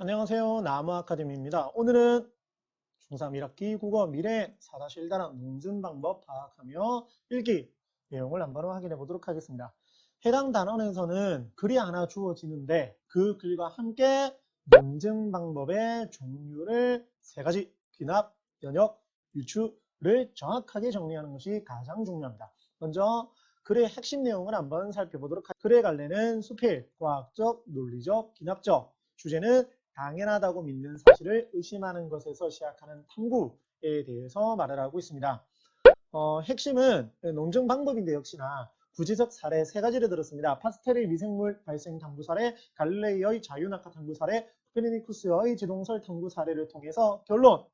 안녕하세요. 나무 아카데미입니다. 오늘은 중3 1학기 국어 미래 4-1단원 논증 방법 파악하며 읽기 내용을 한번 확인해 보도록 하겠습니다. 해당 단원에서는 글이 하나 주어지는데 그 글과 함께 논증 방법의 종류를 세 가지 귀납, 연역, 유추를 정확하게 정리하는 것이 가장 중요합니다. 먼저 글의 핵심 내용을 한번 살펴보도록 하겠습니다. 글의 갈래는 수필, 과학적, 논리적, 기납적, 주제는 당연하다고 믿는 사실을 의심하는 것에서 시작하는 탐구에 대해서 말을 하고 있습니다. 어, 핵심은 논증 방법인데 역시나 구체적 사례 세 가지를 들었습니다. 파스텔의 미생물 발생 탐구 사례, 갈릴레이의 자유낙하 탐구 사례, 코페르니쿠스의 지동설 탐구 사례를 통해서 결론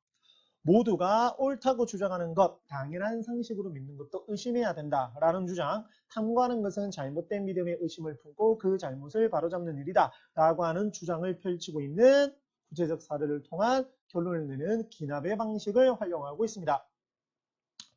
모두가 옳다고 주장하는 것, 당연한 상식으로 믿는 것도 의심해야 된다라는 주장, 탐구하는 것은 잘못된 믿음의 의심을 품고 그 잘못을 바로잡는 일이다 라고 하는 주장을 펼치고 있는 구체적 사례를 통한 결론을 내는 기납의 방식을 활용하고 있습니다.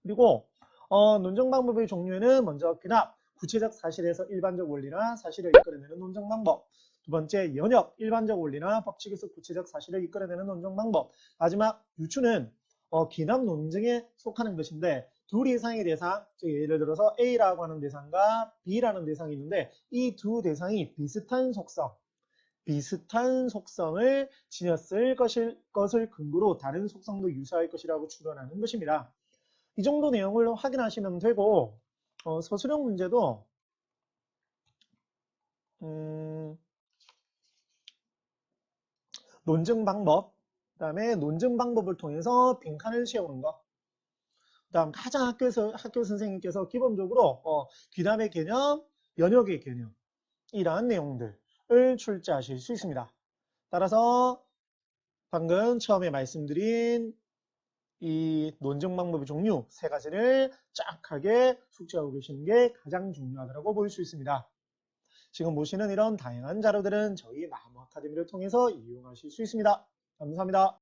그리고 어, 논정 방법의 종류에는 먼저 기납, 구체적 사실에서 일반적 원리나 사실을 이끌어내는 논정 방법, 두 번째 연역, 일반적 원리나 법칙에서 구체적 사실을 이끌어내는 논정 방법, 마지막 유추는 어, 기납 논증에 속하는 것인데 둘 이상의 대상, 즉 예를 들어서 A라고 하는 대상과 B라는 대상이 있는데 이 두 대상이 비슷한 속성, 비슷한 속성을 지녔을 것일, 것을 근거로 다른 속성도 유사할 것이라고 추론하는 것입니다. 이 정도 내용을 확인하시면 되고 어, 서술형 문제도 음, 논증 방법, 그 다음에 논증 방법을 통해서 빈칸을 채우는 것. 그 다음 가장 학교에서, 학교 선생님께서 기본적으로 어, 귀담의 개념, 연역의 개념 이러한 내용들을 출제하실 수 있습니다. 따라서 방금 처음에 말씀드린 이 논증 방법의 종류 세 가지를 쫙하게 숙지하고 계시는 게 가장 중요하다고 볼 수 있습니다. 지금 보시는 이런 다양한 자료들은 저희 나무 아카데미를 통해서 이용하실 수 있습니다. 감사합니다.